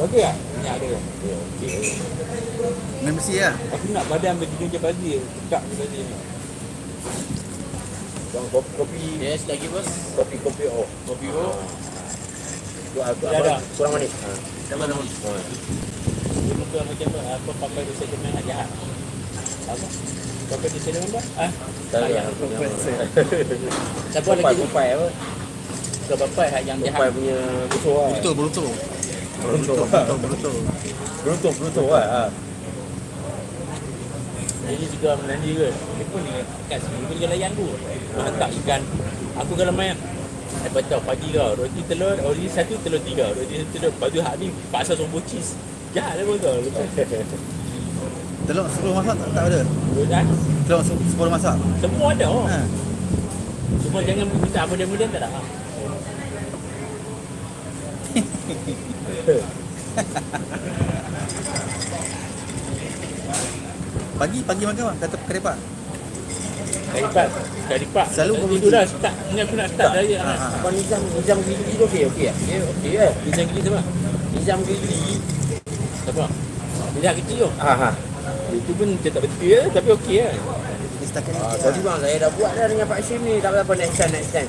Bagi tak? Minyak ada. Ya, okey. Main besi lah. Aku nak badan begini je bagi. Tekak je bagi ni. Bang kopi, kopi, Yes, lagi bos. kopi, kopi oh. Kopi O. Tu aku Ya, dah. kurang manis. Ha. Sama sama. Ha. Dia muka macam apa? Apa pakai dosa jemen nak jahat? Apa? Pakai dosa jemen apa? Ah, Tak yang siapa Papai, lagi? papai apa? Ke bapak hak yang Papai lah. Berutuh. Berutuh, berutuh. Berutuh, berutuh lah. Ha. Jadi juga Melandi ke? Dia pun ni kat sini pun dia layan tu. Dia hantar ikan. Aku kalau main Eh betul pagi kau Roti telur Roti satu telur tiga Roti satu telur Lepas tu hak ni Paksa sombong cheese Jahat lah betul Telur sepuluh masak tak, tak ada. Telur se- sepuluh masak. semua ada oh. Ha. Cuma jangan minta mudah-mudah tak ada Pagi, pagi makan apa? Kata kerepak. Karipat Karipat Selalu Itu berbiji. dah start Ni aku nak start dari Ha, anak. Abang Nizam, Nizam gigi tu okey, okey. Okey, okey eh. Bisa gini sama Nizam gigi. Siapa? Dia kecil tu Ha ha. Itu pun macam tak betul ya Tapi okey lah setakat ni. Ah, tadi bang saya dah buat dah dengan Pak Sim ni. Tak apa-apa next time, next time.